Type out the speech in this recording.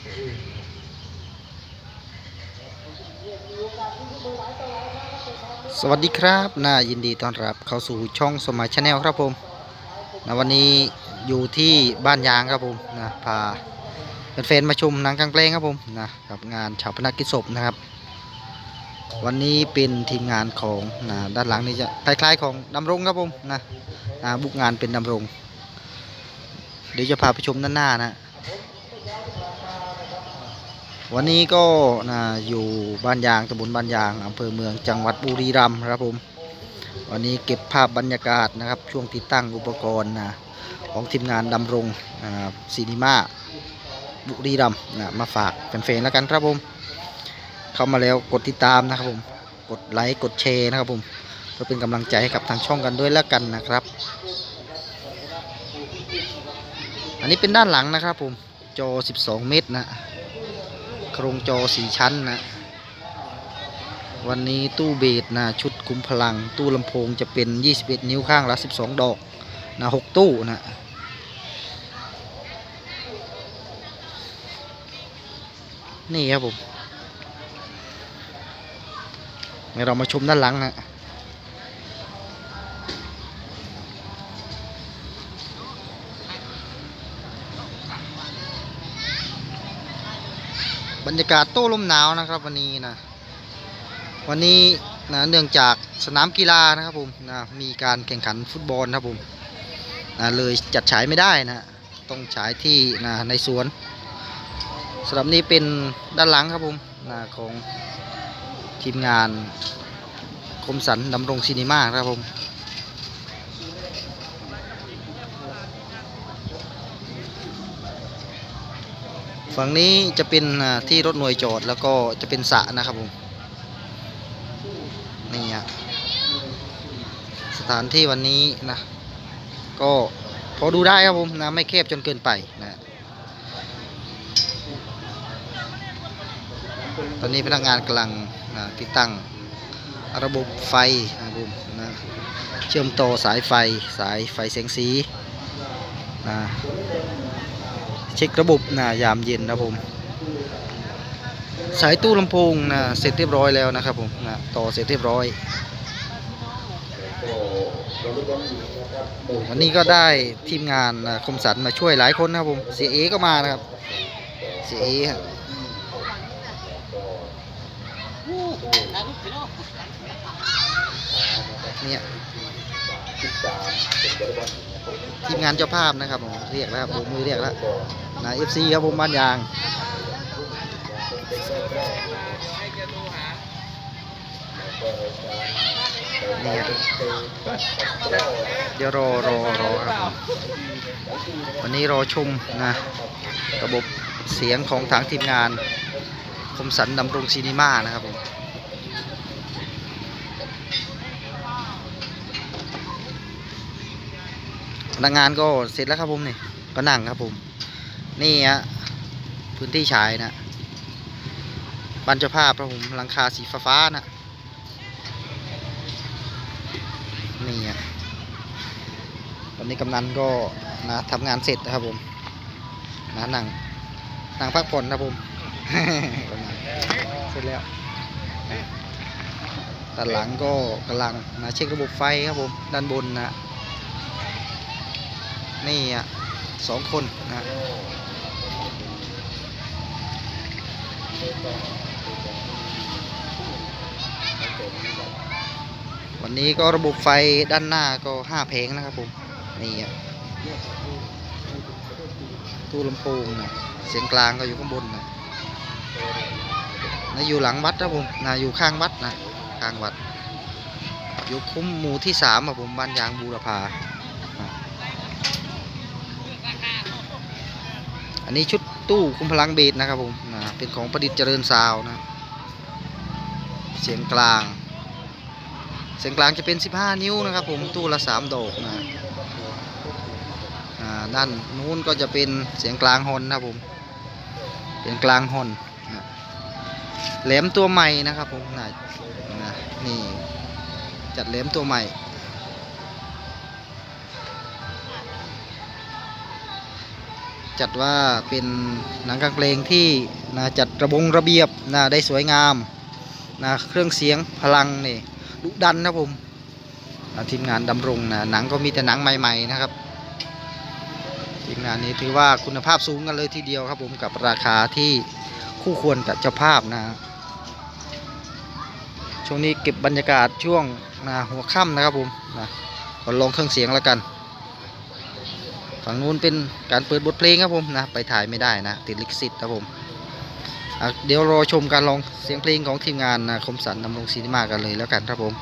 สวัสดีครับน่ายินดีต้อนรับเข้าสู่ช่องสมัยชาแนลครับผมนะวันนี้อยู่ที่บ้านยางครับผมนะพาเป็นแฟนมาชมหนังกลางแปลงครับผมนะกับงานชาวพนักกิจศพนะครับ วันนี้เป็นทีมงานของนะด้านหลังนี่จะคล้ายๆของดำรงครับผมนะนะบุกงานเป็นดำรง เดี๋ยวจะพาไปชมด้านหน้านะ วันนี้ก็นะอยู่บ้านยางตำบลบ้านยางอำเภอเมืองจังหวัดบุรีรัมย์ครับผมวันนี้เก็บภาพบรรยากาศนะครับ ช่วงติดตั้งอุปกรณ์นะของทีมงานดำรงนะซีนีมาบุรีรัมย์นะมาฝากแฟนๆแล้วกันครับผม เข้ามาแล้วกดติดตามนะครับผม กดไลค์กดแชร์นะครับผมเพื่อเป็นกำลังใจให้กับทางช่องกันด้วยแล้วกันนะครับ อันนี้เป็นด้านหลังนะครับผมจอ 12 เมตรนะ รงจอสีชั้นนะ วันนี้ตู้เบสนะชุดคุมพลัง ตู้ลำโพงจะเป็น 21 นิ้วข้างละ 12 ดอกนะ6ตู้นะนี่ครับผมเดี๋ยวเรามาชมด้านหลังนะ รรยากาศโต้ลมหนาวนะครับวันนี้นะวันนี้นะเนื่องจากสนามกีฬานะครับผมนะมีการแข่งขันฟุตบอลนะครับผมนะเลยจัดฉายไม่ได้นะต้องฉายที่นะในสวนสำหรับนี้เป็นด้านหลังครับผมนะของทีมงานคมสันดำรงซีนีมาครับผม ฝั่งนี้จะเป็นที่รถหน่วยจอดแล้วก็จะเป็นสระนะครับผมนี่ฮะสถานที่วันนี้นะ ก็พอดูได้ครับผมนะไม่แคบจนเกินไปนะตอนนี้พนักงานกำลังนะติดตั้งระบบไฟนะครับผมนะเชื่อมต่อสายไฟสายไฟแสงสีนะ เช็คระบบนะยามเย็นนะครับผม สายตู้ลำโพงนะเสร็จเรียบร้อยแล้วนะครับผมนะต่อเสร็จเรียบร้อย วันนี้ก็ได้ทีมงานนะคมสันมาช่วยหลายคนนะครับผมเสียเอก็มานะครับเสียเอฮะเนี่ย ทีมงานเจ้าภาพนะครับผมเรียกแล้วครับผมมือเรียกแล้วนะเอฟซีครับผมบ้านยางนี่ครับเดี๋ยวรอรอรอครับวันนี้รอชมนะระบบเสียงของทางทีมงานคมสันดำรงซีนีมานะครับผม นักงานก็เสร็จแล้วครับผมนี่ก็นั่งครับผม นี่ฮะพื้นที่ฉายนะบันจภาพครับผมหลังคาสีฟ้าๆนะนี่อะวันนี้กำนันก็นะทำงานเสร็จนะครับผมนะนั่งนั่งพักผ่อนนะครับผมเสร็จแล้วด้านหลังก็กำลังนะเช็คระบบไฟครับผมด้านบนนะ นี่อะสองคนนะวันนี้ก็ระบบไฟด้านหน้าก็ห้าเพลงนะครับผม นี่อะตู้ลำโพงนะเสียงกลางก็อยู่ข้างบนนะนะอยู่หลังวัดครับผมนะอยู่ข้างวัดนะข้างวัด อยู่คุ้มหมู่ที่สามครับผมบ้านยางบูรพานะ อันนี้ชุดตู้คุมพลังเบสนะครับผมนะเป็นของประดิษฐ์เจริญซาวน์นะ เสียงกลาง เสียงกลางจะเป็น 15 นิ้วนะครับผมตู้ละ 3 ดอกนะด้านนู้นก็จะเป็นเสียงกลางฮอนนะครับผม เป็นกลางฮอนนะแหลมตัวใหม่นะครับผมนะนะนี่จัดแหลมตัวใหม่ จัดว่าเป็นหนังกางเพลงที่นะจัดระบงระเบียบนะได้สวยงามนะเครื่องเสียงพลังนี่ดุดันนะผมนะทีมงานดำรงนะหนังก็มีแต่หนังใหม่ๆนะครับทีมงานนี้ถือว่าคุณภาพสูงกันเลยทีเดียวครับผมกับราคาที่คู่ควรกับเจ้าภาพนะช่วงนี้เก็บบรรยากาศช่วงนะหัวค่ำนะครับผมนะขอลองเครื่องเสียงแล้วกัน ฝั่งนู้นเป็นการเปิดบทเพลงครับผมนะไปถ่ายไม่ได้นะติดลิขสิทธิ์ครับผมเดี๋ยวรอชมการลองเสียงเพลงของทีมงานนะคมสันดำรงซีนิมากันเลยแล้วกันครับผม